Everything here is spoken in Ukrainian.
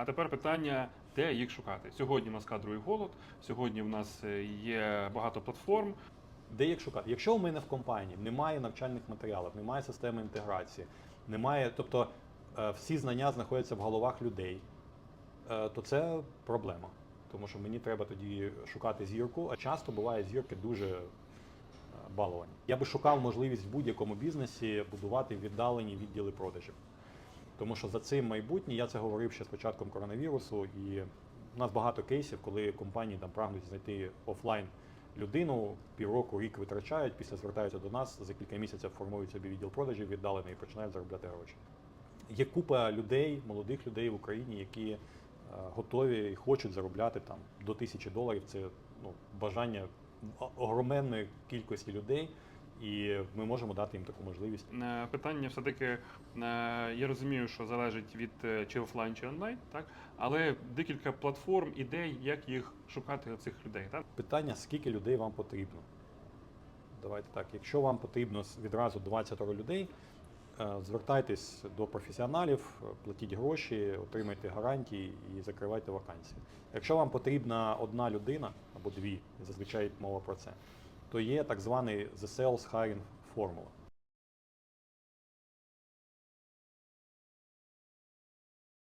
А тепер питання, де їх шукати. Сьогодні у нас кадровий голод, сьогодні в нас е, є багато платформ. Де їх шукати? Якщо у мене в компанії немає навчальних матеріалів, немає системи інтеграції, немає, тобто е, всі знання знаходяться в головах людей, е, то це проблема. Тому що мені треба тоді шукати зірку, а часто буває зірки дуже баловані. Я би шукав можливість в будь-якому бізнесі будувати віддалені відділи продажів. Тому що за цим майбутнє, я це говорив ще з початком коронавірусу, і у нас багато кейсів, коли компанії там прагнуть знайти офлайн людину, півроку, рік витрачають, після звертаються до нас, за кілька місяців формують собі відділ продажів віддалений і починають заробляти гроші. Є купа людей, молодих людей в Україні, які е, готові і хочуть заробляти там до тисячі доларів. Це ну, бажання огроменної кількості людей, і ми можемо дати їм таку можливість. Е, Питання все-таки, е, я розумію, що залежить від е, чи офлайн, чи онлайн, так? але декілька платформ, ідей, як їх шукати цих людей. Так? Питання, скільки людей вам потрібно. Давайте так, якщо вам потрібно відразу 20 людей, звертайтесь до професіоналів, платіть гроші, отримайте гарантії і закривайте вакансії. Якщо вам потрібна одна людина або дві, зазвичай мова про це, то є так званий The Sales Hiring Formula.